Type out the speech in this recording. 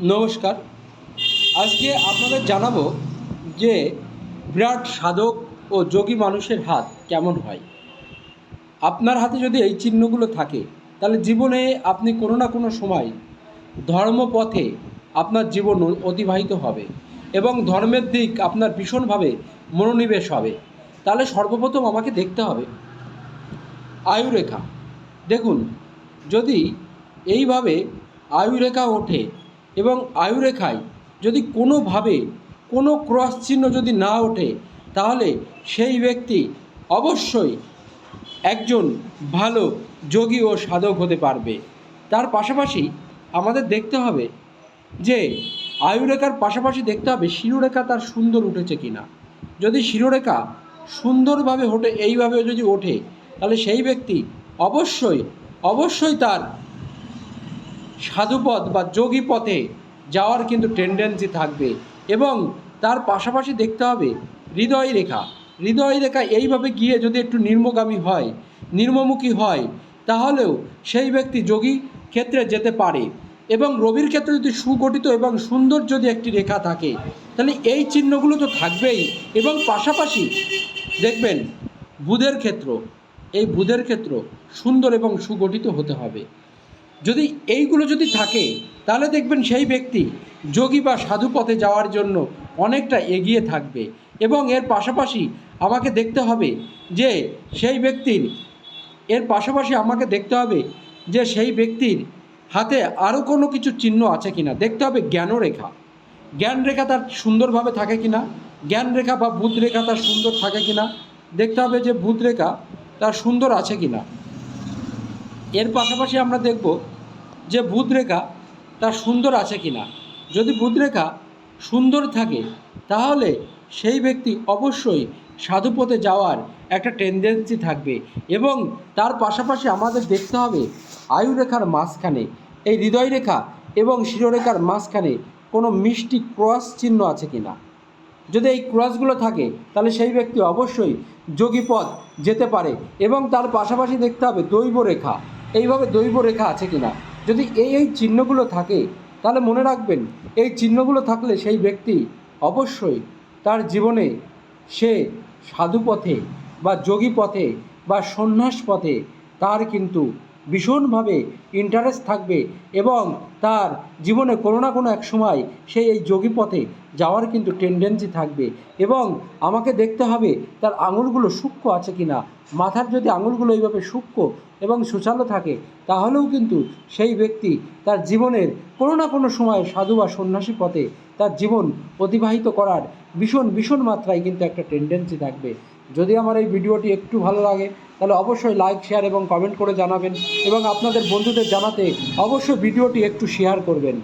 নমস্কার। আজকে আপনাদের জানাব যে বিরাট সাধক ও যোগী মানুষের হাত কেমন হয়। আপনার হাতে যদি এই চিহ্নগুলো থাকে, তাহলে জীবনে আপনি কোনো না কোনো সময় ধর্মপথে আপনার জীবন অতিবাহিত হবে এবং ধর্মের দিক আপনার ভীষণভাবে মনোনিবেশ হবে। তাহলে সর্বপ্রথম আমাকে দেখতে হবে আয়ুরেখা। দেখুন, যদি এইভাবে আয়ুরেখা ওঠে এবং আয়ুরেখায় যদি কোনোভাবে কোনো ক্রস চিহ্ন যদি না ওঠে, তাহলে সেই ব্যক্তি অবশ্যই একজন ভালো যোগী ও সাধক হতে পারবে। তার পাশাপাশি আমাদের দেখতে হবে যে আয়ুরেখার পাশাপাশি দেখতে হবে শিরোরেখা তার সুন্দর উঠেছে কিনা। যদি শিরোরেখা সুন্দরভাবে ওঠে এইভাবে যদি ওঠে, তাহলে সেই ব্যক্তি অবশ্যই অবশ্যই তার সাধুপথ বা যোগী পথে যাওয়ার কিন্তু টেন্ডেন্সি থাকবে এবং তার পাশাপাশি দেখতে হবে হৃদয় রেখা। হৃদয় রেখা এইভাবে গিয়ে যদি একটু নির্মগামী হয়, নির্মমুখী হয়, তাহলেও সেই ব্যক্তি যোগী ক্ষেত্রে যেতে পারে এবং রবির ক্ষেত্রে যদি সুগঠিত এবং সুন্দর যদি একটি রেখা থাকে, তাহলে এই চিহ্নগুলো তো থাকবেই এবং পাশাপাশি দেখবেন বুধের ক্ষেত্র, এই বুধের ক্ষেত্র সুন্দর এবং সুগঠিত হতে হবে। যদি এইগুলো যদি থাকে, তাহলে দেখবেন সেই ব্যক্তি যোগী বা সাধু পথে যাওয়ার জন্য অনেকটা এগিয়ে থাকবে। এবং এর পাশাপাশি আমাকে দেখতে হবে যে সেই ব্যক্তির, এর পাশাপাশি আমাকে দেখতে হবে যে সেই ব্যক্তির হাতে আরও কোনো কিছু চিহ্ন আছে কিনা। দেখতে হবে জ্ঞানরেখা। জ্ঞান রেখা তার সুন্দরভাবে থাকে কিনা? জ্ঞান রেখা বা বুধ রেখা তার সুন্দর থাকে কিনা? দেখতে হবে যে বুধ রেখা তার সুন্দর আছে কিনা। এর পাশাপাশি আমরা দেখব যে বুধ রেখা তার সুন্দর আছে কি না। যদি বুধ রেখা সুন্দর থাকে, তাহলে সেই ব্যক্তি অবশ্যই সাধুপথে যাওয়ার একটা টেন্ডেন্সি থাকবে এবং তার পাশাপাশি আমাদের দেখতে হবে আয়ুরেখার মাঝখানে। এই হৃদয় রেখা এবং শিরোরেখার মাঝখানে কোনো মিষ্টি ক্রস চিহ্ন আছে কি না? যদি এই ক্রসগুলো থাকে, তাহলে সেই ব্যক্তি অবশ্যই যোগীপথ যেতে পারে এবং তার পাশাপাশি দেখতে হবে দৈব রেখা এইভাবে দৈব রেখা আছে কিনা যদি এই এই চিহ্নগুলো থাকে, তাহলে মনে রাখবেন, এই চিহ্নগুলো থাকলে সেই ব্যক্তি অবশ্যই তার জীবনে সে সাধুপথে বা যোগী পথে বা সন্ন্যাস পথে তার কিন্তু ভীষণভাবে ইন্টারেস্ট থাকবে এবং তার জীবনে কোনো না কোনো এক সময় সে এই যোগী পথে যাওয়ার কিন্তু টেন্ডেন্সি থাকবে এবং আমাকে দেখতে হবে তার আঙুলগুলো সূক্ষ্ম আছে কি না মাথার যদি আঙুলগুলো এইভাবে সূক্ষ্ম এবং সুচালো থাকে, তাহলেও কিন্তু সেই ব্যক্তি তার জীবনের কোনো না কোনো সময় সাধু বা সন্ন্যাসী পথে তার জীবন অতিবাহিত করার ভীষণ ভীষণ মাত্রায় কিন্তু একটা টেন্ডেন্সি থাকবে। যদি আমার এই ভিডিওটি একটু ভালো লাগে, তাহলে অবশ্যই লাইক শেয়ার এবং কমেন্ট করে জানাবেন এবং আপনাদের বন্ধুদের জানাতে অবশ্যই ভিডিওটি একটু শেয়ার করবেন।